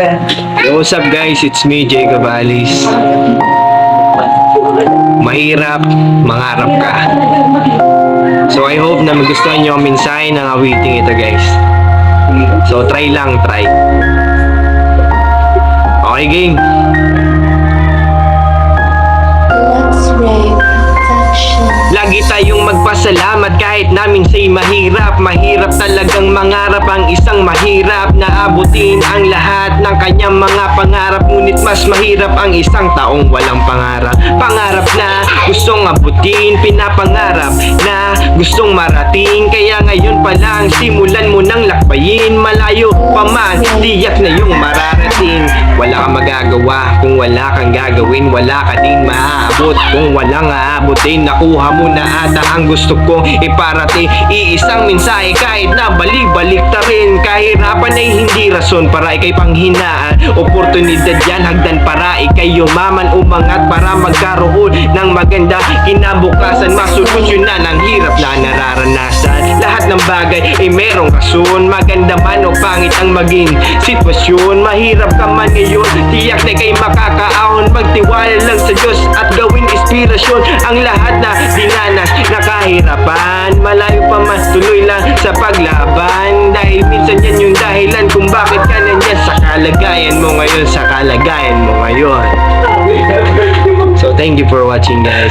Yo, what's up guys? It's me, Jacob Alice. Mahirap, mangarap ka. So I hope na magustuhan nyo ang mensahe ng awiting ito guys. So try lang, try. Okay game. Magpasalamat kahit namin say mahirap. Mahirap talagang mangarap ang isang mahirap. Na abutin ang lahat ng kanyang mga pangarap. Ngunit mas mahirap ang isang taong walang pangarap. Pangarap na gustong abutin Pinapangarap na gustong marating. Kaya ngayon pa lang simulan mo nang lakbayin. Malayo pa man, tiyak na yung mararating. Wala kang magagawa kung wala kang gagawin. Wala ka din maaabot kung walang aabutin Nakuha mo na ata ang gusto kong iparating Iisang mensahe kahit na balik-balik ta rin. Kahirapan ay hindi rason para ikay panghinaan. Oportunidad yan hagdan para ikay yumaman Umangat para magkaroon ng maganda. Kinabukasan masolusyonan ang hirap na nararanasan. Lahat ng bagay ay merong rason. Maganda man o pangit ang maging sitwasyon. Mahirap ka man ngayon Tiyak na kay makakaahon. Magtiwala lang sa Diyos at gawing inspirasyon Ang lahat na dinanas na kahirapan Malayo pa mas tuloy lang sa paglaban. Dahil minsan yan yung dahilan kung bakit ka nandyan Sa kalagayan mo ngayon, sa kalagayan mo ngayon. So thank you for watching guys